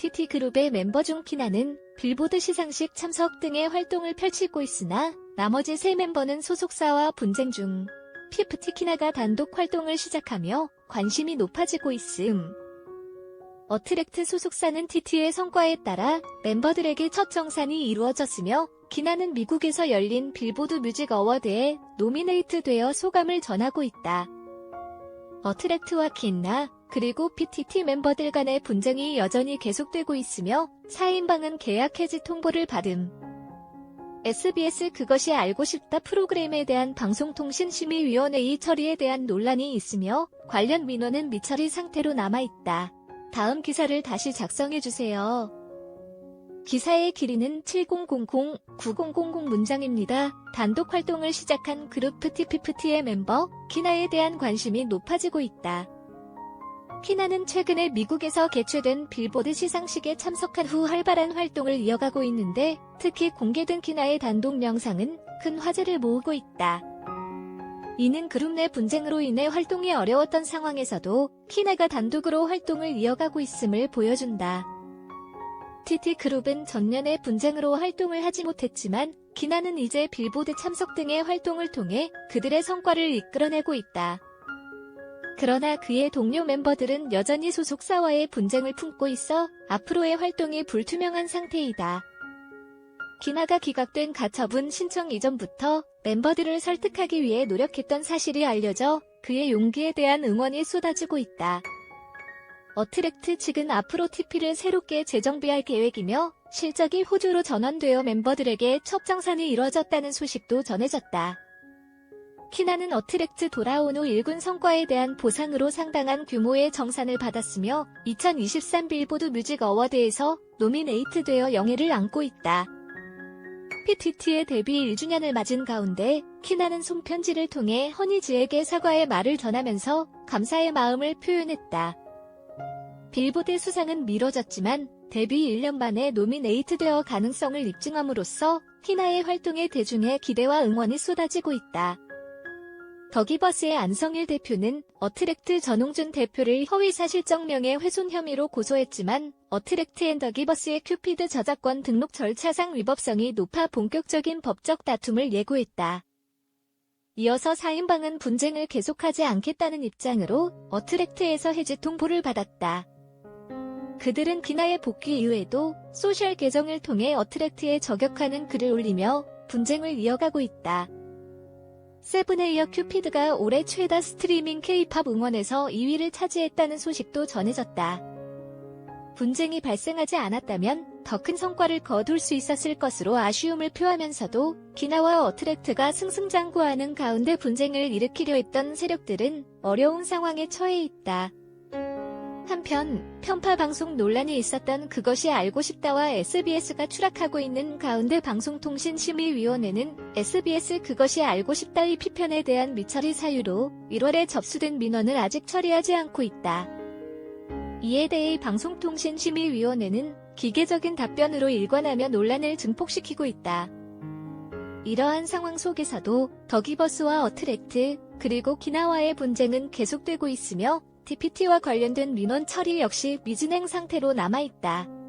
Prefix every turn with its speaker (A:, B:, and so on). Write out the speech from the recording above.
A: PTT그룹의 멤버 중 키나는 빌보드 시상식 참석 등의 활동을 펼치고 있으나 나머지 세 멤버는 소속사와 분쟁 중. 피프티 키나가 단독 활동을 시작하며 관심이 높아지고 있음. 어트랙트 소속사는 TT의 성과에 따라 멤버들에게 첫 정산이 이루어졌으며 키나는 미국에서 열린 빌보드 뮤직 어워드에 노미네이트 되어 소감을 전하고 있다. 어트랙트와 키나 그리고 PTT 멤버들 간의 분쟁이 여전히 계속되고 있으며 4인방은 계약 해지 통보를 받음. SBS 그것이 알고 싶다 프로그램에 대한 방송통신심의위원회의 처리에 대한 논란이 있으며 관련 민원은 미처리 상태로 남아있다. 다음 기사를 다시 작성해주세요. 기사의 길이는 7000-9000 문장입니다. 단독 활동을 시작한 그룹 프티피프티의 멤버 키나에 대한 관심이 높아지고 있다. 키나는 최근에 미국에서 개최된 빌보드 시상식에 참석한 후 활발한 활동을 이어가고 있는데 특히 공개된 키나의 단독 영상은 큰 화제를 모으고 있다. 이는 그룹 내 분쟁으로 인해 활동이 어려웠던 상황에서도 키나가 단독으로 활동을 이어가고 있음을 보여준다. TT그룹은 전년에 분쟁으로 활동을 하지 못했지만 키나는 이제 빌보드 참석 등의 활동을 통해 그들의 성과를 이끌어내고 있다. 그러나 그의 동료 멤버들은 여전히 소속사와의 분쟁을 품고 있어 앞으로의 활동이 불투명한 상태이다. 기나가 기각된 가처분 신청 이전부터 멤버들을 설득하기 위해 노력했던 사실이 알려져 그의 용기에 대한 응원이 쏟아지고 있다. 어트랙트 측은 앞으로 TP를 새롭게 재정비할 계획이며 실적이 호주로 전환되어 멤버들에게 첫 정산이 이뤄졌다는 소식도 전해졌다. 키나는 어트랙트 돌아온 후 일군 성과에 대한 보상으로 상당한 규모의 정산을 받았으며 2023 빌보드 뮤직 어워드에서 노미네이트 되어 영예를 안고 있다. PTT의 데뷔 1주년을 맞은 가운데 키나는 손편지를 통해 허니즈에게 사과의 말을 전하면서 감사의 마음을 표현했다. 빌보드 수상은 미뤄졌지만 데뷔 1년 만에 노미네이트 되어 가능성을 입증함으로써 키나의 활동에 대중의 기대와 응원이 쏟아지고 있다. 더기버스의 안성일 대표는 어트랙트 전홍준 대표를 허위사실적 명예훼손 혐의로 고소했지만 어트랙트 앤 더기버스의 큐피드 저작권 등록 절차상 위법성이 높아 본격적인 법적 다툼을 예고했다. 이어서 4인방은 분쟁을 계속하지 않겠다는 입장으로 어트랙트에서 해지 통보를 받았다. 그들은 기나의 복귀 이후에도 소셜 계정을 통해 어트랙트에 저격하는 글을 올리며 분쟁을 이어가고 있다. 세븐에 이어 큐피드가 올해 최다 스트리밍 K-팝 응원에서 2위를 차지했다는 소식도 전해졌다. 분쟁이 발생하지 않았다면 더 큰 성과를 거둘 수 있었을 것으로 아쉬움을 표하면서도 기나와 어트랙트가 승승장구하는 가운데 분쟁을 일으키려 했던 세력들은 어려운 상황에 처해 있다. 한편 편파 방송 논란이 있었던 그것이 알고 싶다와 SBS가 추락하고 있는 가운데 방송통신심의위원회는 SBS 그것이 알고 싶다의 피편에 대한 미처리 사유로 1월에 접수된 민원을 아직 처리하지 않고 있다. 이에 대해 방송통신심의위원회는 기계적인 답변으로 일관하며 논란을 증폭시키고 있다. 이러한 상황 속에서도 더기버스와 어트랙트 그리고 키나와의 분쟁은 계속되고 있으며 TPT와 관련된 민원 처리 역시 미진행 상태로 남아있다.